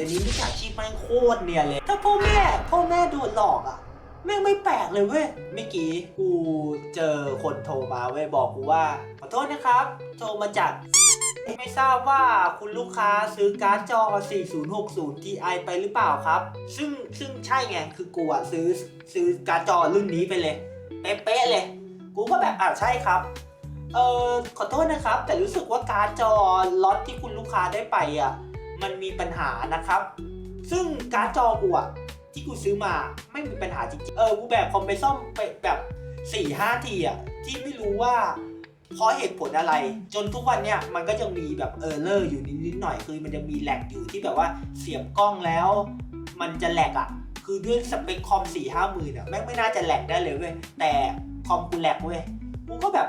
ดี๋ยวนี้มิจฉาชีพแม่งโคตรเนียนเลย ถ้าพ่อแม่พ่อแม่โดนหลอกอะแม่งไม่แปลกเลยเว้ยเมื่อกี้กูเจอคนโทรมาเว้ยบอกกูว่า ขอโทษนะครับ โทรมาจากไม่ทราบว่าคุณลูกค้าซื้อการ์ดจอ 4060 Ti ไปหรือเปล่าครับ ซึ่งซึ่งใช่ไง คือกูอะซื้อซื้อการ์ดจอรุ่นนี้ไปเลย เป๊ะๆเลย กูก็แบบอ่าใช่ครับ เออขอโทษนะครับ แต่รู้สึกว่าการ์ดจอล็อตที่คุณลูกค้าได้ไปอะ มันมีปัญหานะครับ ซึ่งการ์ดจอกูอะที่กูซื้อมาไม่มีปัญหาจริงๆ เออกูแบบคอมไปซ่อมไปแบบ4ี่ห้าทีอะที่ไม่รู้ว่าเพราะเหตุผลอะไร จนทุกวันเนี้ยมันก็ยังมีแบบเออร์เลอร์อยู่นิดๆหน่อยคือมันจะมีแหลกอยู่ที่แบบว่าเสียบกล้องแล้ว มันจะแหลกอะคือด้วยสเปคคอม4ี่ห้าหมื่นอะแม่งไม่น่าจะแหลกได้เลยเว้ยแต่คอมกูแหลกเว้ยกูก็แบบ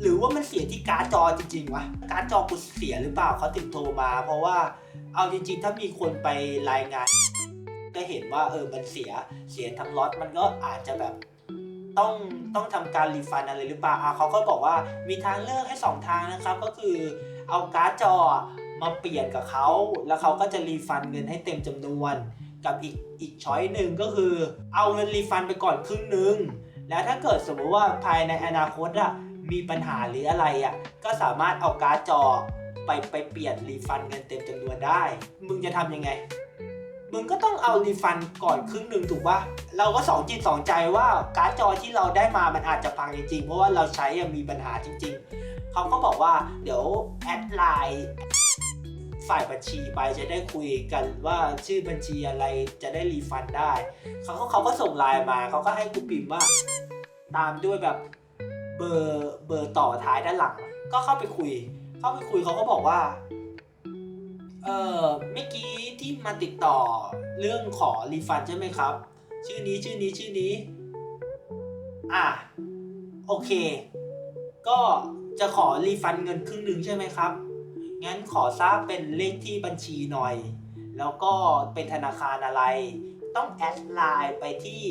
หรือว่ามันเสียที่การ์ดจอจริงๆวะการ์ดจอกูเสียหรือเปล่าเขาติดโทรมา เพราะว่าเอาจริงๆ ถ้ามีคนไปรายงาน ก็เห็นว่าเออมันเสียเสียทั้งล็อตมันก็อาจจะแบบต้องต้องทำการรีฟันอะไรหรือเปล่าเขาก็บอกว่ามีทางเลือกให้สองทางนะครับ ก็คือเอาการ์ดจอมาเปลี่ยนกับเขาแล้วเขาก็จะรีฟันเงินให้เต็มจำนวน กับอีกอีกช้อยหนึ่งก็คือ เอาเงินรีฟันไปก่อนครึ่งหนึ่งแล้วถ้าเกิดสมมติว่าภายในอนาคตอะ มีปัญหาหรืออะไรอะก็สามารถเอาการ์ดจอไปไปเปลี่ยนรีฟันเงินเต็มจำนวนได้ มึงจะทำยังไง มึงก็ต้องเอารีฟันก่อนครึ่งหนึ่งถูกปะเราก็สองจิตสองใจว่าการ์ดจอที่เราได้มามันอาจจะพังจริงๆ เพราะว่าเราใช้อะมีปัญหาจริง ๆ เขาก็บอกว่าเดี๋ยวแอดไลน์ฝ่ายบัญชีไปจะได้คุยกันว่าชื่อบัญชีอะไรจะได้รีฟันได้ เขาก็เขาก็ส่งไลน์มาเขาก็ให้กูพิมพ์ว่า ตามด้วยแบบ เบอร์เบอร์ต่อท้ายด้านหลัง ก็เข้าไปคุย เข้าไปคุยเขาก็บอกว่า เออเมื่อกี้ที่มาติดต่อเรื่องขอรีฟันใช่ไหมครับ ชื่อนี้ชื่อนี้ชื่อนี้ อะโอเค ก็จะขอรีฟันเงินครึ่งหนึ่งใช่ไหมครับ งั้นขอทราบเป็นเลขที่บัญชีหน่อย แล้วก็เป็นธนาคารอะไร ต้องแอดไลน์ไปที่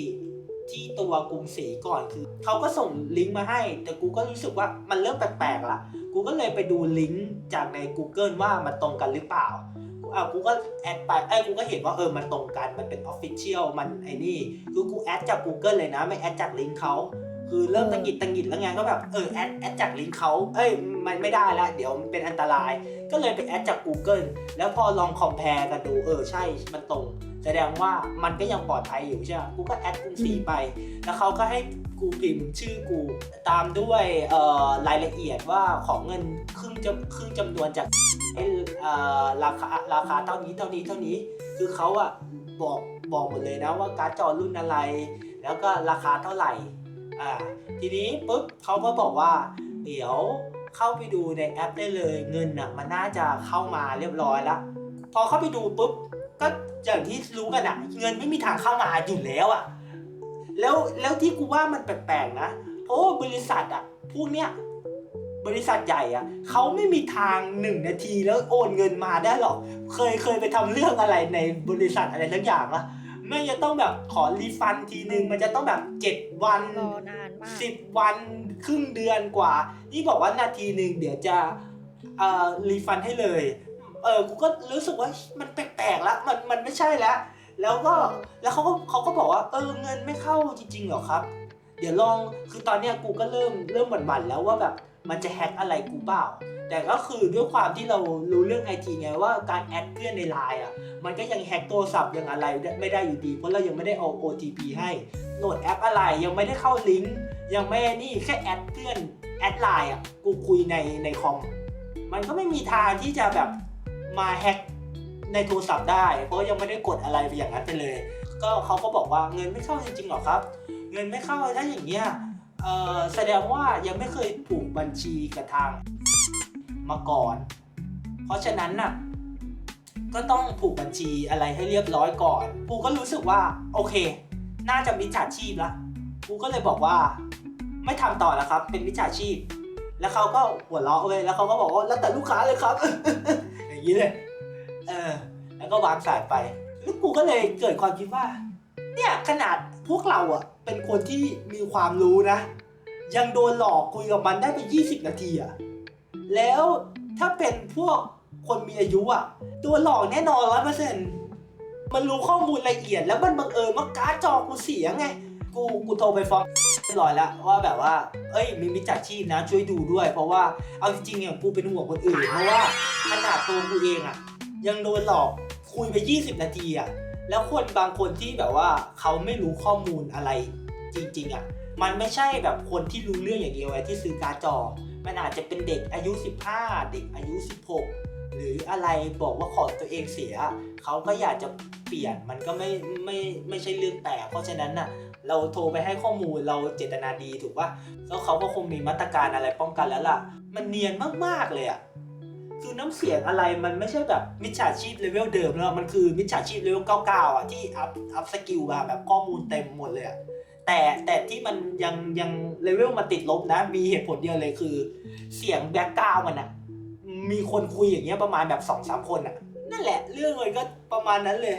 ที่ตัวกรุงศรีก่อนคือเขาก็ส่งลิงก์มาให้ แต่กูก็รู้สึกว่ามันเริ่มแปลกๆละกูก็เลยไปดูลิงก์จากใน Google ว่ามันตรงกันหรือเปล่ากูอะกูก็แอดไปไอ้กูก็เห็นว่าเออมันตรงกันมันเป็น Official มันไอ้นี่คือกูแอดจาก Google เลยนะไม่แอดจากลิงก์เขาคือเริ่มตังกิดตังกิดแล้วไงก็แบบเออแอดแอดจากลิงก์เขาเอ้ยมันไม่ได้ละเดี๋ยวมันเป็นอันตราย ก็เลยไปแอดจาก Google แล้วพอลองคอมเพลกันดูเออใช่มันตรง แสดงว่ามันก็ยังปลอดภัยอยู่ใช่ไหมกูก็แอดกรุงศรีไป แล้วเขาก็ให้กูพิมพ์ชื่อกูตามด้วยรายละเอียดว่าของเงินครึ่งจำครึ่งจำนวนจากราคาราคาเท่านี้เท่านี้เท่านี้ คือเขาอะบอกบอกหมดเลยนะว่าการ์ดจอรุ่นอะไร แล้วก็ราคาเท่าไหร่อ่าทีนี้ปุ๊บเขาก็บอกว่า เดี๋ยวเข้าไปดูในแอปได้เลยเงินอะมันน่าจะเข้ามาเรียบร้อยแล้ว พอเข้าไปดูปุ๊บ ก็อย่างที่รู้กันอะเงินไม่มีทางเข้ามาอยู่แล้วอะแล้วแล้วที่กูว่ามันแปลกๆนะเพราะว่าบริษัทอะพวกเนี้ยบริษัทใหญ่อะเขาไม่มีทางหนึ่งนาทีแล้วโอนเงินมาได้หรอก เคยเคยไปทำเรื่องอะไรในบริษัทอะไรทั้งอย่างอะไม่จะต้องแบบขอรีฟันทีนึงมันจะต้องแบบเจ็ดวันรอนานมากสิบวันครึ่งเดือนกว่า นี่บอกว่านาทีหนึ่งเดี๋ยวจะเอ่อรีฟันให้เลย เออกูก็รู้สึกว่ามันแปลกๆแล้วมันมันไม่ใช่แล้ว แล้วก็แล้วเขาก็เขาก็บอกว่าเออเงินไม่เข้าจริงๆเหรอครับ เดี๋ยวลองคือตอนเนี้ยกูก็เริ่มเริ่มหวั่นๆแล้วว่าแบบมันจะแฮ็กอะไรกูเปล่าแต่ก็คือด้วยความที่เรารู้เรื่องไอทีไงว่าการแอดเพื่อนในไลน์อะมันก็ยังแฮ็กโทรศัพท์ยังอะไรไม่ได้อยู่ดี เพราะเรายังไม่ได้เอา OTP ให้โหลดแอปอะไรยังไม่ได้เข้าลิงก์ยังไม่นี่แค่แอดเพื่อนแอดไลน์อะกูคุยในในคอมมันก็ไม่มีทางที่จะแบบ มาแฮ็กในโทรศัพท์ได้ เพราะยังไม่ได้กดอะไรไปอย่างนั้นไปเลย ก็เขาก็บอกว่าเงินไม่เข้าจริงๆหรอครับ เงินไม่เข้าถ้าอย่างเงี้ยแสดงว่ายังไม่เคยผูกบัญชีกับทางมาก่อน เพราะฉะนั้นน่ะก็ต้องผูกบัญชีอะไรให้เรียบร้อยก่อนกูก็รู้สึกว่าโอเค น่าจะมิจฉาชีพละกูก็เลยบอกว่า ไม่ทำต่อแล้วครับ เป็นมิจฉาชีพ แล้วเขาก็หัวเราะเลยแล้วเขาก็บอกว่าแล้วแต่ลูกค้าเลยครับ นี้เลย เออ แล้วก็วางสายไป แล้วกูก็เลยเกิดความคิดว่า เนี่ยขนาดพวกเราอะเป็นคนที่มีความรู้นะ ยังโดนหลอกคุยกับมันได้ไป 20 นาทีอะแล้วถ้าเป็นพวกคนมีอายุอะโดนหลอกแน่นอนร้อยเปอร์เซ็นต์มันรู้ข้อมูลละเอียดแล้วมันบังเอิญว่าการ์ดจอกูเสียไง กูกูโทรไปฟ้องเรียบร้อยแล้วว่าแบบว่า เอ้ยมีมิจฉาชีพนะช่วยดูด้วย เพราะว่าเอาจริงๆเนี่ยกูเป็นห่วงคนอื่น เพราะว่าขนาดตัวกูเองอะยังโดนหลอกคุยไป 20 นาทีอะแล้วคนบางคนที่แบบว่าเขาไม่รู้ข้อมูลอะไรจริงๆอะมันไม่ใช่แบบคนที่รู้เรื่องอย่างเดียวไอ้ที่ซื้อการ์ดจอ มันอาจจะเป็นเด็กอายุ 15 เด็กอายุ 16 หรืออะไรบอกว่าของตัวเองเสีย เขาก็อยากจะเปลี่ยนมันก็ไม่ไม่ไม่ใช่เรื่องแปลกเพราะฉะนั้นน่ะ เราโทรไปให้ข้อมูลเราเจตนาดีถูกปะแล้วเขาก็คงมีมาตรการอะไรป้องกันแล้วล่ะ มันเนียนมากๆเลยอะคือน้ำเสียงอะไรมันไม่ใช่แบบมิจฉาชีพเลเวลเดิมแล้วมันคือมิจฉาชีพเลเวล99อะที่อัพอัพสกิลมาแบบข้อมูลเต็มหมดเลยอะแต่แต่ที่มันยังยังเลเวลมาติดลบนะ มีเหตุผลเดียวเลยคือ เสียงแบ็กกราวมันอะมีคนคุยอย่างเงี้ยประมาณแบบสองสามคนอะนั่นแหละ เรื่องเลยก็ประมาณนั้นเลย